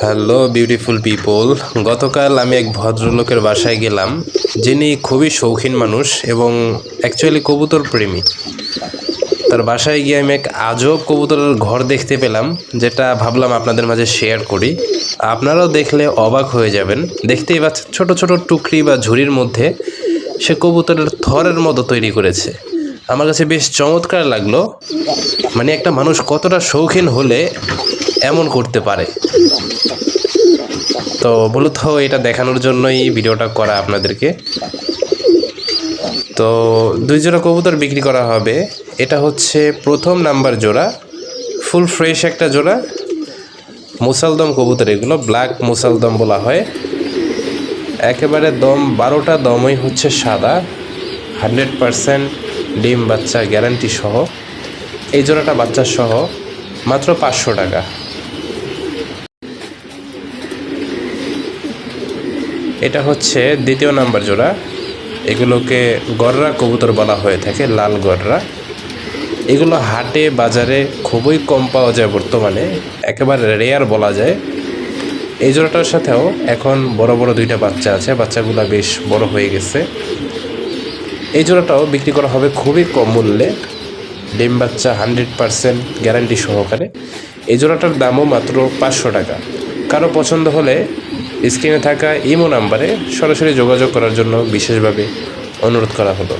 Hello beautiful people গতকাল আমি এক ভদ্রলোকের বাসায় গেলাম, যিনি খুবই শৌখিন মানুষ এবং অ্যাকচুয়ালি কবুতর প্রেমী। তার বাসায় গিয়ে আমি এক আজব কবুতরের ঘর দেখতে পেলাম, যেটা ভাবলাম আপনাদের মাঝে শেয়ার করি। আপনারাও দেখলে অবাক হয়ে যাবেন। দেখতেই পাচ্ছেন ছোট ছোট টুকরি বা ঝুড়ির মধ্যে সে কবুতরের থরের মতো তৈরি করেছে। আমার কাছে বেশ চমৎকার লাগল। মানে একটা মানুষ কতটা শৌখিন হলে এমন করতে পারে। তো মূলত এটা দেখানোর জন্যই ভিডিওটা করা আপনাদেরকে। তো দুই জোড়া কবুতর বিক্রি করা হবে। এটা হচ্ছে প্রথম নাম্বার জোড়া, ফুল ফ্রেশ একটা জোড়া। মুসালদম কবুতর এগুলো, ব্ল্যাক মুসালদম বলা হয়। একেবারে দম, বারোটা দমই হচ্ছে সাদা। হান্ড্রেড পারসেন্ট ডিম বাচ্চা গ্যারান্টি সহ। এই জোড়াটা বাচ্চা সহ, মাত্র পাঁচশো টাকা। এটা হচ্ছে দ্বিতীয় নাম্বার জোড়া। এগুলোকে গররা কবুতর বলা হয়ে থাকে, লাল গররা। এগুলো হাটে, বাজারে খুবই কম পাওয়া যায় বর্তমানে, একেবারে রেয়ার বলা যায়। এই জোড়াটার সাথেও এখন বড় বড় দুইটা বাচ্চা আছে, বাচ্চাগুলো বেশ বড় হয়ে গেছে। এই জোড়াটাও বিক্রি করা হবে খুবই কম মূল্যে, ডিম বাচ্চা হান্ড্রেড পারসেন্ট গ্যারান্টি সহকারে। এই জোড়াটার দামও মাত্র পাঁচশো টাকা। কারও পছন্দ হলে স্ক্রিনে থাকা ইমো নাম্বারে সরাসরি যোগাযোগ করার জন্য বিশেষভাবে অনুরোধ করা হলো।